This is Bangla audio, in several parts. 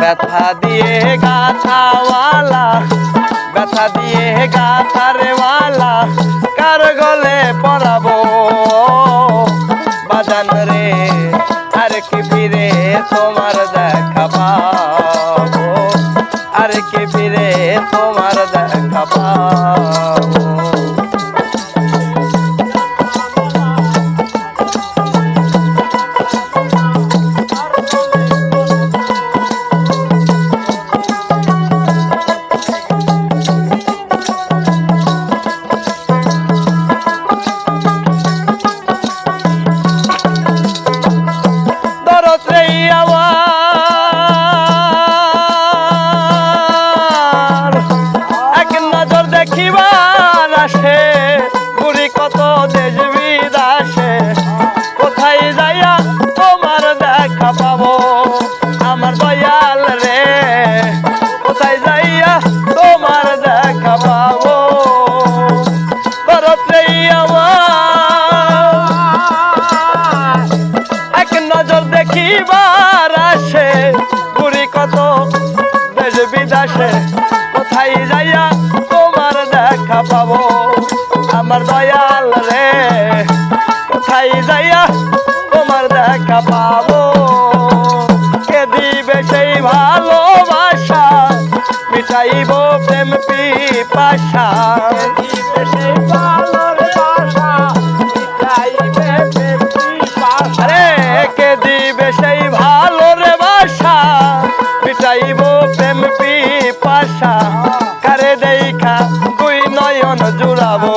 ব্যথা দিয়ে গাথাওয়ালা ব্যথা দিয়ে গাথারে মালা কার গলে পড়াবো বাজান রে, আর কি ফিরে তোমার দেখা পাবো? আর কি ফিরে তোমার দেখা পাবো? দেখিবার আসে, বুড়ি কত দেশ বিদাসে কোথায় যাইয়া তোমার দেখা পাবো? আমার দয়াল রে, কোথায় যাইয়া তোমার দেখা পাবো? রে এক নজর দেখিবার আসে আমার দয়াল রে। কোথায় যাইয়া তোমার দেখা পাবো? কে দিবে সেই ভালোবাসা? মিটাইব প্রেম পিপাসা। সেই ভালোবাসা? মিটাইবে প্রেম পিপাসা। আরে কে দিবে সেই ভালো রে বাসা? মিটাইব প্রেম পিপাসা। কারে দেখা দুই নয়ন জুড়াবো?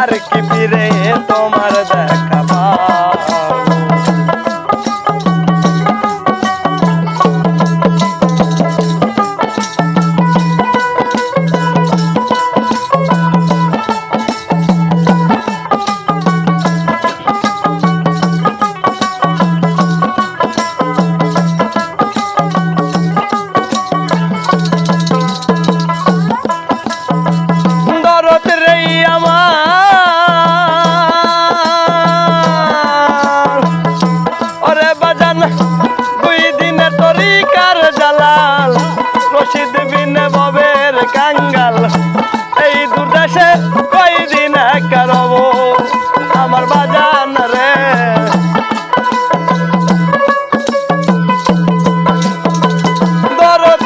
আর কি ফিরে তোমার দেখা? দুদেশে কই দিন করব আমার বাজান রে। দরদ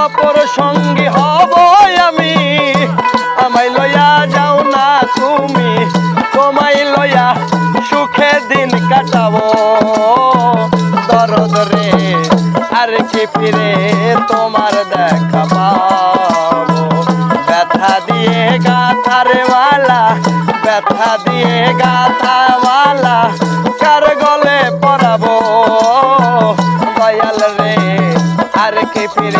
বাপর সঙ্গী হব আমি। আমাই লয়া যাও না তুমি তোমাই লয়া সুখে দিন কাটাব। দরদরে আর কি ফিরে তোমার দেখা পাবো। ব্যথা দিয়ে গাথারে মালা ব্যথা দিয়ে গাথা মালা কার গলে পড়াবো দয়াল রে, আর কি ফিরে